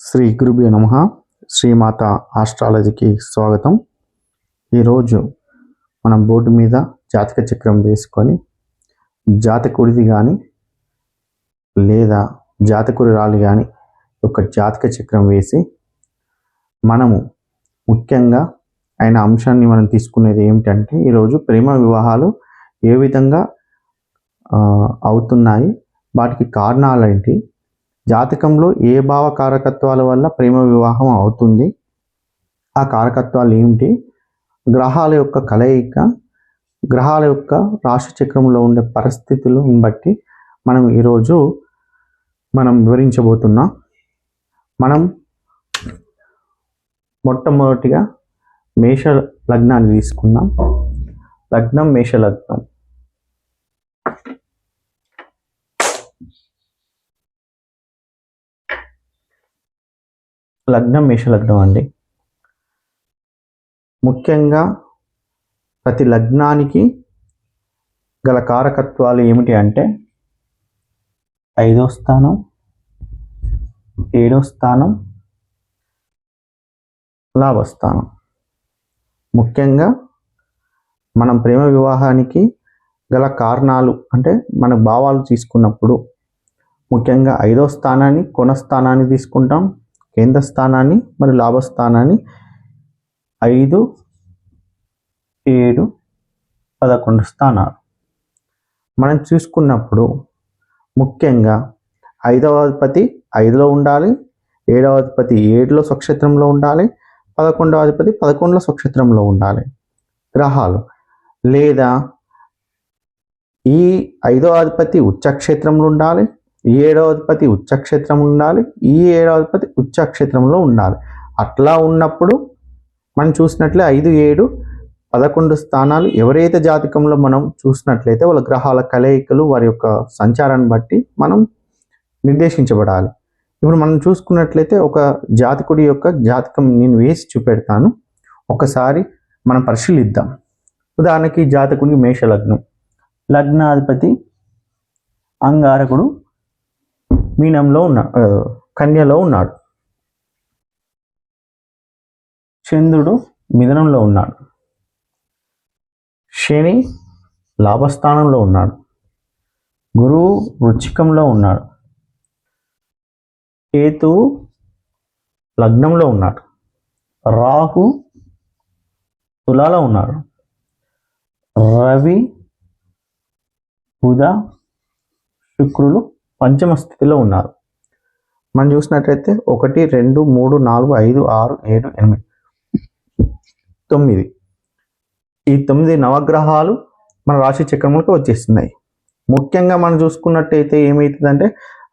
శ్రీ గురుభ్యో నమ. శ్రీమాత ఆస్ట్రాలజీకి స్వాగతం. ఈరోజు మనం బోర్డు మీద జాతక చక్రం వేసుకొని జాతకుడిది కానీ లేదా జాతకుడి రాలి కానీ ఒక జాతక చక్రం వేసి మనము ముఖ్యంగా అయిన అంశాన్ని మనం తీసుకునేది ఏమిటంటే ఈరోజు ప్రేమ వివాహాలు ఏ విధంగా అవుతున్నాయి వాటికి కారణాలు ఏంటి జాతకంలో ఏ భావ కారకత్వాల వల్ల ప్రేమ వివాహం అవుతుంది? ఆ కారకత్వాలు ఏమిటి? గ్రహాల యొక్క కలయిక గ్రహాల యొక్క రాశి చక్రంలో ఉండే పరిస్థితులను బట్టి మనం ఈరోజు మనం వివరించబోతున్నాం. మనం మొట్టమొదటిగా మేష లగ్నాన్ని తీసుకుందాం. లగ్నం మేష లగ్నం. లగ్నం మేషలగ్నం అండి. ముఖ్యంగా ప్రతి లగ్నానికి గల కారకత్వాలు ఏమిటి అంటే ఐదో స్థానం ఏడో స్థానం లాభస్థానం ముఖ్యంగా మనం ప్రేమ వివాహానికి గల కారణాలు అంటే మన భావాలు తీసుకున్నప్పుడు ముఖ్యంగా ఐదో స్థానాన్ని కొన స్థానాన్ని తీసుకుంటాం. కేంద్ర స్థానాన్ని మరియు లాభస్థానాన్ని ఐదు ఏడు పదకొండు స్థానాలు. మనం చూసుకున్నప్పుడు ముఖ్యంగా ఐదవ అధిపతి ఐదులో ఉండాలి ఏడవ అధిపతి ఏడులో స్వక్షేత్రంలో ఉండాలి పదకొండవ అధిపతి పదకొండులో స్వక్షేత్రంలో ఉండాలి. గ్రహాలు లేదా ఈ ఐదవ అధిపతి ఉచ్చక్షేత్రంలో ఉండాలి ఈ ఏడవధిపతి ఉచ్చక్షేత్రం ఉండాలి ఈ ఏడవధిపతి ఉచ్చక్షేత్రంలో ఉండాలి. అట్లా ఉన్నప్పుడు మనం చూసినట్లే ఐదు ఏడు పదకొండు స్థానాలు ఎవరైతే జాతకంలో మనం చూసినట్లయితే వాళ్ళ గ్రహాల కలయికలు వారి యొక్క సంచారాన్ని బట్టి మనం నిర్దేశించబడాలి. ఇప్పుడు మనం చూసుకున్నట్లయితే ఒక జాతకుడి యొక్క జాతకం నేను వేసి చూపెడతాను. ఒకసారి మనం పరిశీలిద్దాం. ఉదాహరణకి జాతకుడికి మేష లగ్నం లగ్నాధిపతి అంగారకుడు మీనంలో ఉన్నాడు కన్యలో ఉన్నాడు. చంద్రుడు మిథునంలో ఉన్నాడు. శని లాభస్థానంలో ఉన్నాడు. గురువు వృచ్చికంలో ఉన్నాడు. కేతు లగ్నంలో ఉన్నాడు. రాహు తులాలో ఉన్నాడు. రవి బుధ శుక్రులు పంచమ స్థితిలో ఉన్నారు. మనం చూసినట్లయితే ఒకటి రెండు మూడు నాలుగు ఐదు ఆరు ఏడు ఎనిమిది తొమ్మిది. ఈ తొమ్మిది నవగ్రహాలు మన రాశి చక్రంలోకి వచ్చేస్తున్నాయి. ముఖ్యంగా మనం చూసుకున్నట్టయితే ఏమవుతుందంటే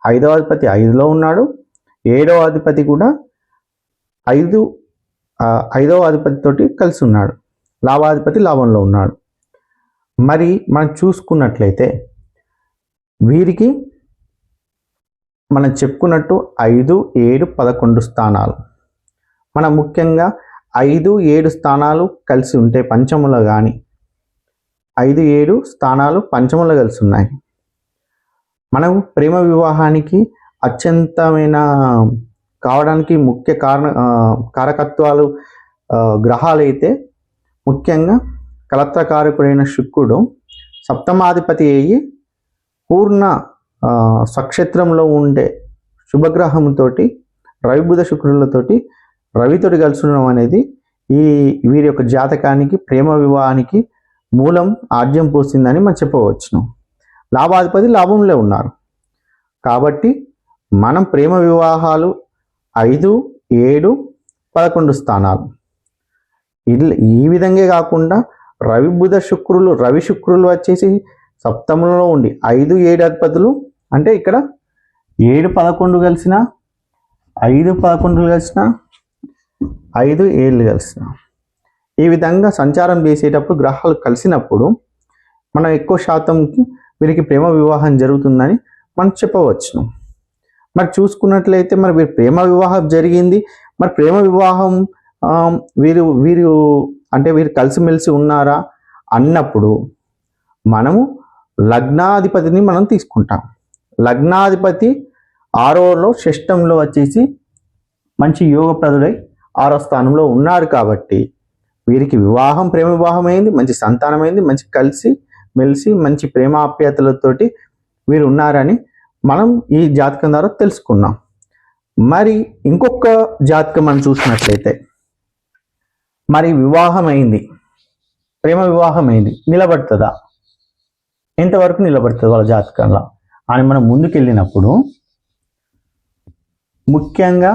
ఐదవ అధిపతి ఐదులో ఉన్నాడు. ఏడవ అధిపతి కూడా ఐదు ఐదవ అధిపతితోటి కలిసి ఉన్నాడు. లాభాధిపతి లాభంలో ఉన్నాడు. మరి మనం చూసుకున్నట్లయితే వీరికి మనం చెప్పుకున్నట్టు ఐదు ఏడు పదకొండు స్థానాలు. మనం ముఖ్యంగా ఐదు ఏడు స్థానాలు కలిసి ఉంటే పంచములో కానీ ఐదు ఏడు స్థానాలు పంచములో కలిసి ఉన్నాయి. మనం ప్రేమ వివాహానికి అత్యంతమైన కావడానికి ముఖ్య కారణ కారకత్వాలు గ్రహాలైతే ముఖ్యంగా కలత్రకారకుడైన శుక్రుడు సప్తమాధిపతి అయ్యి పూర్ణ స్వక్షేత్రంలో ఉండే శుభగ్రహంతోటి రవిబుధ శుక్రులతోటి రవితోటి కలిసి ఉండడం అనేది ఈ వీరి యొక్క జాతకానికి ప్రేమ వివాహానికి మూలం ఆద్యం పోసిందని మనం చెప్పవచ్చును. లాభాధిపతి లాభంలో ఉన్నారు. కాబట్టి మనం ప్రేమ వివాహాలు ఐదు ఏడు పదకొండు స్థానాలు. ఇల్- ఈ విధంగా కాకుండా రవి బుధ శుక్రులు రవి శుక్రులు వచ్చేసి సప్తములలో ఉండి ఐదు ఏడు అధిపతులు అంటే ఇక్కడ ఏడు పదకొండు కలిసిన ఐదు పదకొండు కలిసిన ఐదు ఏళ్ళు కలిసిన. ఈ విధంగా సంచారం చేసేటప్పుడు గ్రహాలు కలిసినప్పుడు మనం ఎక్కువ శాతం వీరికి ప్రేమ వివాహం జరుగుతుందని మనం చెప్పవచ్చును. మరి చూసుకున్నట్లయితే మరి వీరి ప్రేమ వివాహం జరిగింది. మరి ప్రేమ వివాహం వీరు వీరు అంటే వీరు కలిసిమెలిసి ఉన్నారా అన్నప్పుడు మనము లగ్నాధిపతిని మనం తీసుకుంటాం. లగ్నాధిపతి ఆరోలో షష్టంలో వచ్చేసి మంచి యోగప్రదుడై ఆరో స్థానంలో ఉన్నాడు కాబట్టి వీరికి వివాహం ప్రేమ వివాహం అయింది మంచి సంతానం అయింది మంచి కలిసి మెలిసి మంచి ప్రేమ ఆప్యాయతలతోటి వీరు ఉన్నారని మనం ఈ జాతకం ద్వారా తెలుసుకున్నాం. మరి ఇంకొక జాతకం మనం చూసినట్లయితే మరి వివాహం అయింది ప్రేమ వివాహం అయింది నిలబడుతుందా? ఎంతవరకు నిలబడుతుంది వాళ్ళ జాతకంలో? అని మనం ముందుకెళ్ళినప్పుడు ముఖ్యంగా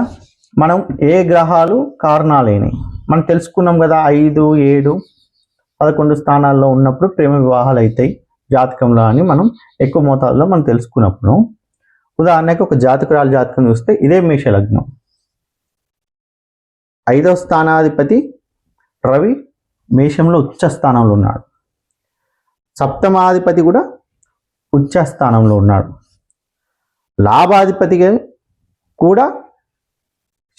మనం ఏ గ్రహాలు కారణాలేని. మనం తెలుసుకున్నాం కదా ఐదు ఏడు పదకొండు స్థానాల్లో ఉన్నప్పుడు ప్రేమ వివాహాలు అవుతాయి జాతకంలో అని మనం ఎక్కువ మోతాదులో మనం తెలుసుకున్నప్పుడు. ఉదాహరణకి ఒక జాతకురాలు జాతకం చూస్తే ఇదే మేష లగ్నం ఐదవ స్థానాధిపతి రవి మేషంలో ఉచ్చ స్థానంలో ఉన్నాడు. సప్తమాధిపతి కూడా ఉచ్చ స్థానంలో ఉన్నాడు. లాభాధిపతిగా కూడా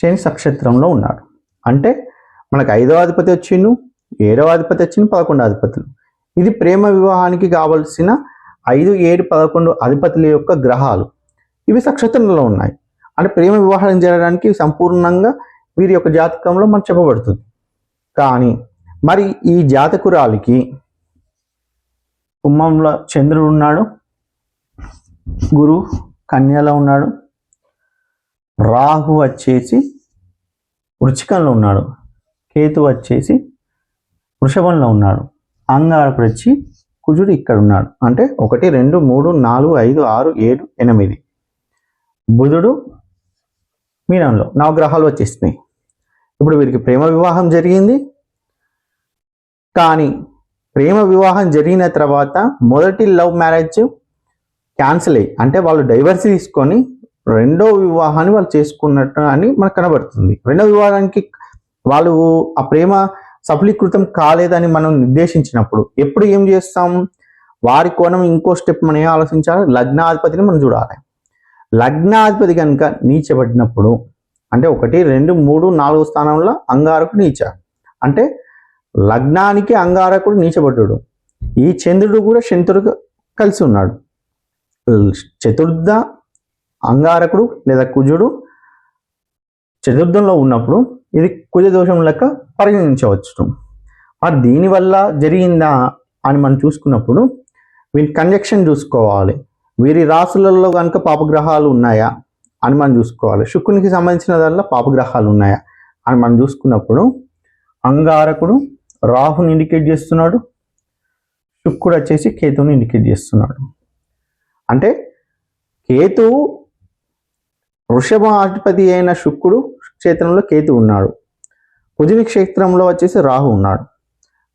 శని నక్షత్రంలో ఉన్నాడు. అంటే మనకు ఐదవ అధిపతి వచ్చిండు ఏడవ అధిపతి వచ్చింది పదకొండు అధిపతులు. ఇది ప్రేమ వివాహానికి కావలసిన ఐదు ఏడు పదకొండు అధిపతుల యొక్క గ్రహాలు. ఇవి నక్షత్రంలో ఉన్నాయి. అంటే ప్రేమ వివాహం జరగడానికి సంపూర్ణంగా వీరి యొక్క జాతకంలో మనం చెప్పబడుతుంది. కానీ మరి ఈ జాతకురాలికి కుంభంలో చంద్రుడు ఉన్నాడు. గురు కన్యలో ఉన్నాడు. రాహు వచ్చేసి వృచ్చికంలో ఉన్నాడు. కేతు వచ్చేసి వృషభంలో ఉన్నాడు. అంగారకుడు వచ్చి కుజుడు ఇక్కడ ఉన్నాడు. అంటే ఒకటి రెండు మూడు నాలుగు ఐదు ఆరు ఏడు ఎనిమిది. బుధుడు మీనంలో. నవగ్రహాలు వచ్చేసినాయి ఇప్పుడు వీరికి ప్రేమ వివాహం జరిగింది. కానీ ప్రేమ వివాహం జరిగిన తర్వాత మొదటి లవ్ మ్యారేజ్ క్యాన్సిల్ అయ్యి అంటే వాళ్ళు డైవర్స్ తీసుకొని రెండో వివాహాన్ని వాళ్ళు చేసుకున్నట్టు అని మనకు కనబడుతుంది. రెండో వివాహానికి వాళ్ళు ఆ ప్రేమ సఫలీకృతం కాలేదని మనం నిర్దేశించినప్పుడు ఎప్పుడు ఏం చేస్తాం? వారి కోణం ఇంకో స్టెప్ మనం ఏం ఆలోచించాలి? లగ్నాధిపతిని మనం చూడాలి. లగ్నాధిపతి కనుక నీచబడినప్పుడు అంటే ఒకటి రెండు మూడు నాలుగు స్థానంలో అంగారకుడు నీచ. అంటే లగ్నానికి అంగారకుడు నీచబడ్డాడు. ఈ చంద్రుడు కూడా శంతుడు కలిసి ఉన్నాడు. చతుర్థ అంగారకుడు లేదా కుజుడు చతుర్థంలో ఉన్నప్పుడు ఇది కుజ దోషం లెక్క పరిగణించవచ్చు. మరి దీనివల్ల జరిగిందా అని మనం చూసుకున్నప్పుడు వీరి కంజక్షన్ చూసుకోవాలి. వీరి రాసులలో కనుక పాపగ్రహాలు ఉన్నాయా అని మనం చూసుకోవాలి. శుక్రునికి సంబంధించిన దానిలో పాపగ్రహాలు ఉన్నాయా అని మనం చూసుకున్నప్పుడు అంగారకుడు రాహుని ఇండికేట్ చేస్తున్నాడు శుక్రుడు వచ్చేసి కేతువుని ఇండికేట్ చేస్తున్నాడు. అంటే కేతువు వృషభాధిపతి అయిన శుక్రుడు క్షేత్రంలో కేతు ఉన్నాడు. కుజుని క్షేత్రంలో వచ్చేసి రాహు ఉన్నాడు.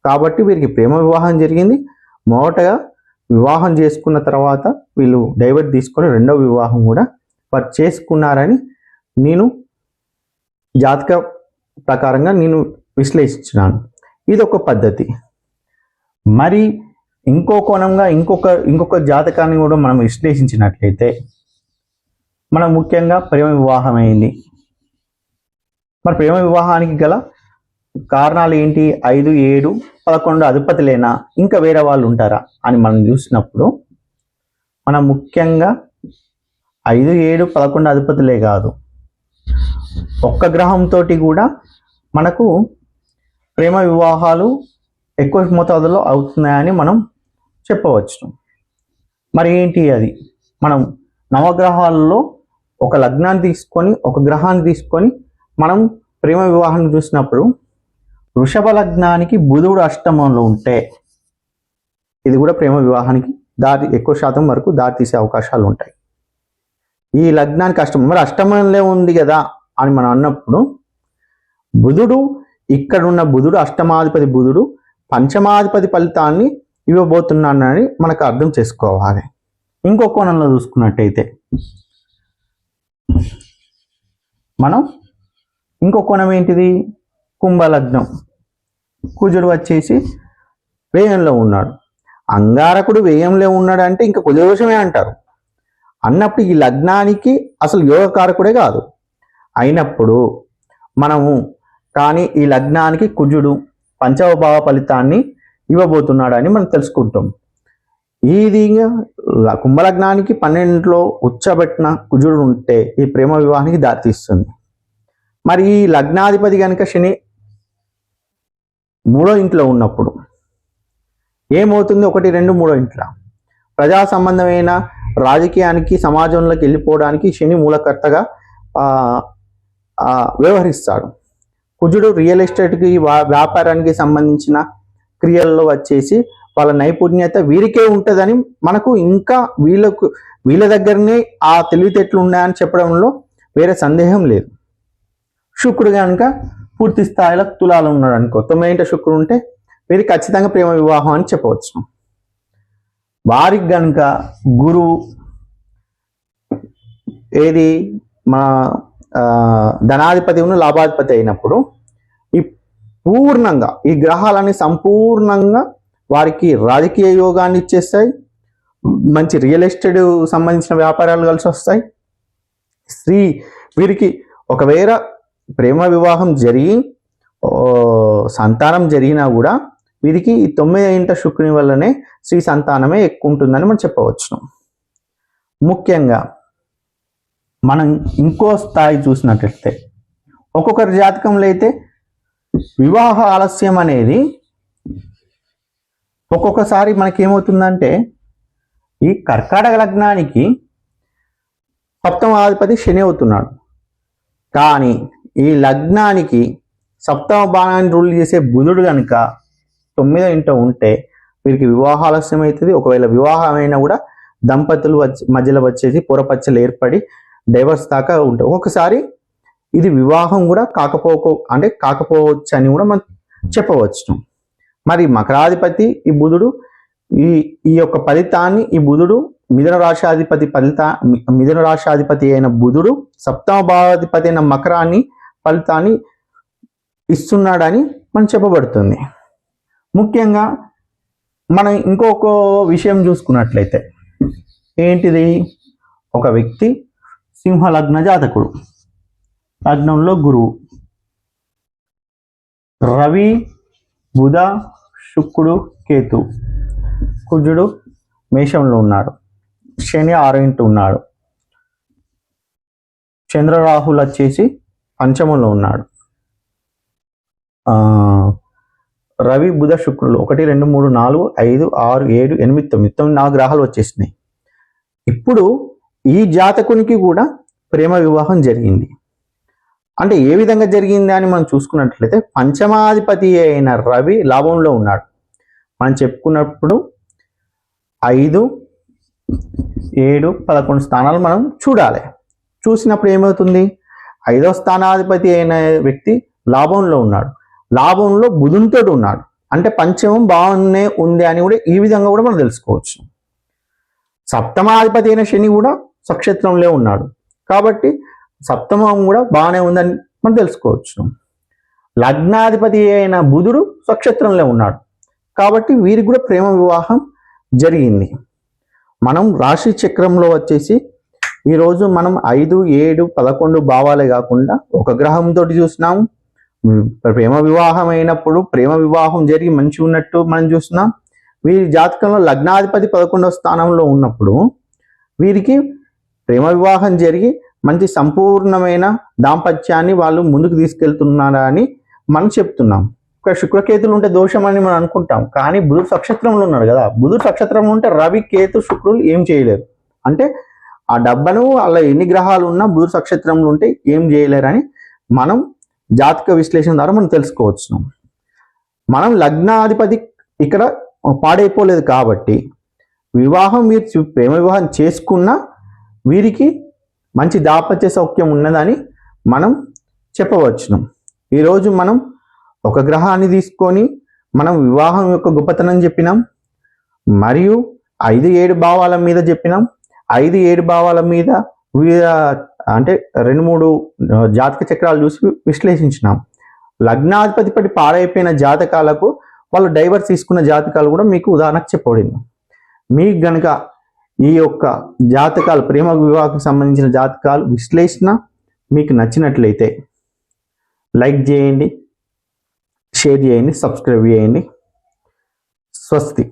కాబట్టి వీరికి ప్రేమ వివాహం జరిగింది. మొదటగా వివాహం చేసుకున్న తర్వాత వీళ్ళు డైవర్ట్ తీసుకొని రెండవ వివాహం కూడా వారు చేసుకున్నారని నేను జాతక ప్రకారంగా నేను విశ్లేషించినాను. ఇది ఒక పద్ధతి. మరి ఇంకో కోణంగా ఇంకొక ఇంకొక జాతకాన్ని కూడా మనం విశ్లేషించినట్లయితే మనం ముఖ్యంగా ప్రేమ వివాహం అయింది. మరి ప్రేమ వివాహానికి గల కారణాలు ఏంటి? ఐదు ఏడు పదకొండు అధిపతులేనా ఇంకా వేరే వాళ్ళు ఉంటారా అని మనం చూసినప్పుడు మనం ముఖ్యంగా ఐదు ఏడు పదకొండు అధిపతులే కాదు. ఒక్క గ్రహంతో కూడా మనకు ప్రేమ వివాహాలు ఎక్కువ మోతాదులో అవుతున్నాయని మనం చెప్పవచ్చు. మరి ఏంటి అది? మనం నవగ్రహాల్లో ఒక లగ్నాన్ని తీసుకొని ఒక గ్రహాన్ని తీసుకొని మనం ప్రేమ వివాహాన్ని చూసినప్పుడు వృషభ లగ్నానికి బుధుడు అష్టమంలో ఉంటే ఇది కూడా ప్రేమ వివాహానికి దారి ఎక్కువ శాతం వరకు దారి తీసే అవకాశాలు ఉంటాయి. ఈ లగ్నానికి అష్టమం మరి అష్టమంలో ఉంది కదా అని మనం అన్నప్పుడు బుధుడు ఇక్కడ ఉన్న బుధుడు అష్టమాధిపతి బుధుడు పంచమాధిపతి ఫలితాన్ని ఇవ్వబోతున్నానని మనకు అర్థం చేసుకోవాలి. ఇంకో కోణంలో చూసుకున్నట్టయితే మనం ఇంకో కోణం ఏంటిది? కుంభలగ్నం. కుజుడు వచ్చేసి వ్యయంలో ఉన్నాడు. అంగారకుడు వ్యయంలో ఉన్నాడు అంటే ఇంకా కుజదోషమే అంటారు. అన్నప్పుడు ఈ లగ్నానికి అసలు యోగకారకుడే కాదు. అయినప్పుడు మనము కానీ ఈ లగ్నానికి కుజుడు పంచవభావ ఫలితాన్ని ఇవ్వబోతున్నాడని మనం తెలుసుకుంటాం. ఇది కుంభలగ్నానికి పన్నెండులో ఉచ్చబెట్టిన కుజుడు ఉంటే ఈ ప్రేమ వివాహానికి దారితీస్తుంది. మరి ఈ లగ్నాధిపతి కనుక శని మూడో ఇంట్లో ఉన్నప్పుడు ఏమవుతుంది? ఒకటి రెండు మూడో ఇంట్లో. ప్రజా సంబంధమైన రాజకీయానికి సమాజంలోకి వెళ్ళిపోవడానికి శని మూలకర్తగా వ్యవహరిస్తాడు. కుజుడు రియల్ ఎస్టేట్కి వ్యాపారానికి సంబంధించిన క్రియల్లో వచ్చేసి వాళ్ళ నైపుణ్యత వీరికే ఉంటుందని మనకు ఇంకా వీళ్ళకు వీళ్ళ దగ్గరనే ఆ తెలివితేటలు ఉన్నాయని చెప్పడంలో వేరే సందేహం లేదు. శుక్రుడు కనుక పూర్తి స్థాయిలో తులాలు ఉన్నాడు అనుకో తొమ్మిదింట శుక్రుడు ఉంటే వీరికి ఖచ్చితంగా ప్రేమ వివాహం అని చెప్పవచ్చు. వారికి కనుక గురువు ఏది? మన ధనాధిపతి ఉన్న లాభాధిపతి అయినప్పుడు పూర్ణంగా ఈ గ్రహాలన్నీ సంపూర్ణంగా వారికి రాజకీయ యోగాన్ని ఇచ్చేస్తాయి. మంచి రియల్ ఎస్టేట్ సంబంధించిన వ్యాపారాలు కలిసి వస్తాయి. స్త్రీ వీరికి ఒకవేళ ప్రేమ వివాహం జరిగి సంతానం జరిగినా కూడా వీరికి ఈ తొమ్మిది ఇంట శుక్రుని వల్లనే స్త్రీ సంతానమే ఎక్కువ ఉంటుందని మనం చెప్పవచ్చు. ముఖ్యంగా మనం ఇంకో స్థాయి చూసినట్లయితే ఒక్కొక్కరి జాతకంలో అయితే వివాహ ఆలస్యం అనేది ఒక్కొక్కసారి మనకేమవుతుందంటే ఈ కర్కాటక లగ్నానికి సప్తమాధిపతి శని అవుతున్నాడు. కానీ ఈ లగ్నానికి సప్తమ బాణాన్ని రూల్ చేసే బుధుడు కనుక తొమ్మిదో ఇంట ఉంటే వీరికి వివాహ ఆలస్యం అవుతుంది. ఒకవేళ వివాహం అయినా కూడా దంపతులు వచ్చి మధ్యలో వచ్చేసి పొరపచ్చలు ఏర్పడి డైవర్స్ దాకా ఉంటాయి ఒక్కొక్కసారి ఇది వివాహం కూడా కాకపోకో అంటే కాకపోవచ్చు అని కూడా మనం చెప్పవచ్చు. మరి మకరాధిపతి ఈ బుధుడు ఈ ఈ యొక్క ఫలితాన్ని ఈ బుధుడు మిథున రాశాధిపతి ఫలిత మిథున రాశాధిపతి అయిన బుధుడు సప్తమ భావాధిపతి అయిన మకరాన్ని ఫలితాన్ని ఇస్తున్నాడని మనం చెప్పబడుతుంది. ముఖ్యంగా మనం ఇంకొక విషయం చూసుకున్నట్లయితే ఏంటిది? ఒక వ్యక్తి సింహ లగ్న జాతకుడు. లగ్నంలో గురువు. రవి బుధ శుక్రుడు కేతు. కుజుడు మేషంలో ఉన్నాడు. శని ఆరో ఉన్నాడు. చంద్రరాహులు వచ్చేసి పంచమంలో ఉన్నాడు. రవి బుధ శుక్రులు. ఒకటి రెండు మూడు నాలుగు ఐదు ఆరు ఏడు ఎనిమిది తొమ్మిది. తొమ్మిది నాలుగు గ్రహాలు వచ్చేసినాయి. ఇప్పుడు ఈ జాతకునికి కూడా ప్రేమ వివాహం జరిగింది. అంటే ఏ విధంగా జరిగింది అని మనం చూసుకున్నట్లయితే పంచమాధిపతి అయిన రవి లాభంలో ఉన్నాడు. మనం చెప్పుకున్నప్పుడు ఐదు ఏడు పదకొండు స్థానాలు మనం చూడాలి. చూసినప్పుడు ఏమవుతుంది? ఐదో స్థానాధిపతి అయిన వ్యక్తి లాభంలో ఉన్నాడు. లాభంలో బుధునితో ఉన్నాడు. అంటే పంచమం బాగున్నే ఉంది అని కూడా ఈ విధంగా కూడా మనం తెలుసుకోవచ్చు. సప్తమాధిపతి అయిన శని కూడా సక్షేత్రంలో ఉన్నాడు. కాబట్టి సప్తమం కూడా బాగానే ఉందని మనం తెలుసుకోవచ్చు. లగ్నాధిపతి అయిన బుధుడు స్వక్షేత్రంలో ఉన్నాడు. కాబట్టి వీరికి కూడా ప్రేమ వివాహం జరిగింది. మనం రాశి చక్రంలో వచ్చేసి ఈరోజు మనం ఐదు ఏడు పదకొండు భావాలే కాకుండా ఒక గ్రహంతో చూసినాం ప్రేమ వివాహం అయినప్పుడు ప్రేమ వివాహం జరిగి మంచి ఉన్నట్టు మనం చూస్తున్నాం. వీరి జాతకంలో లగ్నాధిపతి పదకొండవ స్థానంలో ఉన్నప్పుడు వీరికి ప్రేమ వివాహం జరిగి మంచి సంపూర్ణమైన దాంపత్యాన్ని వాళ్ళు ముందుకు తీసుకెళ్తున్నారా అని మనం చెప్తున్నాం. ఒక శుక్రకేతులు ఉంటే దోషం అని మనం అనుకుంటాం. కానీ బుధుడు నక్షత్రంలో ఉన్నాడు కదా. బుధుడు నక్షత్రంలో ఉంటే రవి కేతు శుక్రులు ఏం చేయలేరు. అంటే ఆ డబ్బను అలా ఎన్ని గ్రహాలు ఉన్నా బుధుడు నక్షత్రంలో ఉంటే ఏం చేయలేరని మనం జాతక విశ్లేషణ ద్వారా మనం తెలుసుకోవచ్చు మనం లగ్నాధిపతి ఇక్కడ పాడైపోలేదు కాబట్టి వివాహం మీరు ప్రేమ వివాహం చేసుకున్నా వీరికి మంచి దాపత్య సౌఖ్యం ఉన్నదని మనం చెప్పవచ్చును. ఈరోజు మనం ఒక గ్రహాన్ని తీసుకొని మనం వివాహం యొక్క గొప్పతనం చెప్పినాం మరియు ఐదు ఏడు భావాల మీద చెప్పినాం. ఐదు ఏడు భావాల మీద వివిధ అంటే రెండు మూడు జాతక చక్రాలు చూసి విశ్లేషించినాం. లగ్నాధిపతి పడి పాడైపోయిన జాతకాలకు వాళ్ళు డైవర్స్ తీసుకున్న జాతకాలు కూడా మీకు ఉదాహరణకు చెప్పబడింది. మీకు గనక ఈ యొక్క జాతకాలు ప్రేమ వివాహకు సంబంధించిన జాతకాలు విశ్లేషణ మీకు నచ్చినట్లయితే లైక్ చేయండి షేర్ చేయండి సబ్స్క్రైబ్ చేయండి. స్వస్తి.